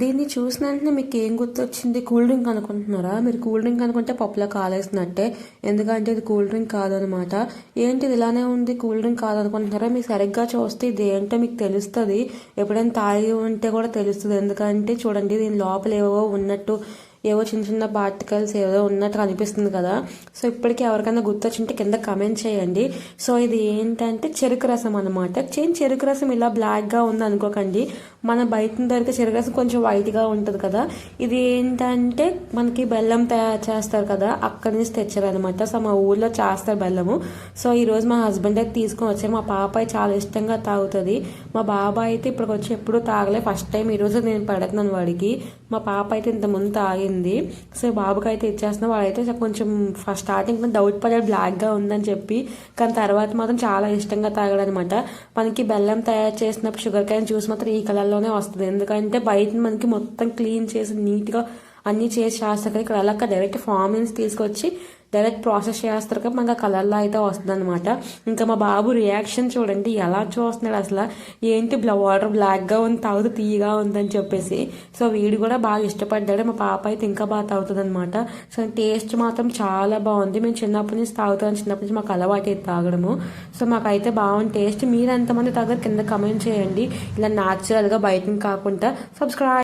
దీన్ని చూసిన వెంటనే మీకు ఏం గుర్తొచ్చింది? కూల్ డ్రింక్ అనుకుంటున్నారా? మీరు కూల్ డ్రింక్ అనుకుంటే పప్పులో కాలేసినట్టే. ఎందుకంటే ఇది కూల్ డ్రింక్ కాదనమాట. ఏంటి ఇది ఇలానే ఉంది? కూల్ డ్రింక్ కాదనుకుంటున్నారా? మీరు సరిగ్గా చూస్తే ఇది ఏంటో మీకు తెలుస్తుంది. ఎప్పుడైనా తాగి ఉంటే కూడా తెలుస్తుంది. ఎందుకంటే చూడండి దీని లోపల ఏవో ఉన్నట్టు ఏవో చిన్న చిన్న పార్టికల్స్ ఏదో ఉన్నట్టు అనిపిస్తుంది కదా. సో ఇప్పటికీ ఎవరికైనా గుర్తొచ్చింటే కింద కమెంట్ చేయండి. సో ఇది ఏంటంటే చెరుకు రసం అనమాట చేన్ చెరుకు రసం ఇలా బ్లాక్గా ఉంది అనుకోకండి. మన బయట దొరికే చెరుకు రసం కొంచెం వైట్గా ఉంటుంది కదా. ఇది ఏంటంటే మనకి బెల్లం తయారు చేస్తారు కదా అక్కడి నుంచి తెచ్చారనమాట సో మా ఊర్లో చేస్తారు బెల్లము. సో ఈరోజు మా హస్బెండ్ అయితే తీసుకొని వచ్చారు. మా పాపాయి చాలా ఇష్టంగా తాగుతుంది. మా బాబాయ్ అయితే ఇప్పటికి వచ్చి ఎప్పుడు తాగలే. ఫస్ట్ టైం ఈరోజు నేను పెడుతున్నాను వాడికి. మా పాప అయితే ఇంతకుముందు తాగింది. సో బాబుకి అయితే ఇచ్చేస్తున్నా వాడైతే కొంచెం ఫస్ట్ స్టార్టింగ్ డౌట్ పడాడు బ్లాక్గా ఉందని చెప్పి కానీ తర్వాత మాత్రం చాలా ఇష్టంగా తాగడనమాట. మనకి బెల్లం తయారు చేసినప్పుడు షుగర్ క్యాన్ జ్యూస్ మాత్రం ఈ కలర్లోనే వస్తుంది. ఎందుకంటే బయట మనకి మొత్తం క్లీన్ చేసి నీట్గా అన్నీ చేసి చేస్తారు ఇక్కడ అలా డైరెక్ట్ ఫామ్ నుంచి తీసుకొచ్చి డైరెక్ట్ ప్రాసెస్ చేస్తారు. కదా మనకు కలర్లో అయితే వస్తుంది అనమాట ఇంకా మా బాబు రియాక్షన్ చూడండి ఎలా చూస్తున్నాడు అసలు. ఏంటి బ్లా వాటర్ బ్లాక్గా ఉంది తాగుతూ తీయగా ఉందని చెప్పేసి. సో వీడు కూడా బాగా ఇష్టపడ్డాడు. మా పాప అయితే ఇంకా బాగా తాగుతుంది అనమాట సో టేస్ట్ మాత్రం చాలా బాగుంది. మేము చిన్నప్పటి నుంచి తాగుతాం చిన్నప్పటి నుంచి మాకు అలవాటు అయితే తాగడము. సో మాకైతే బాగుంది టేస్ట్ మీరు ఎంతమంది తాగారు కింద కమెంట్ చేయండి. ఇలా న్యాచురల్గా బయటని కాకుండా సబ్స్క్రైబ్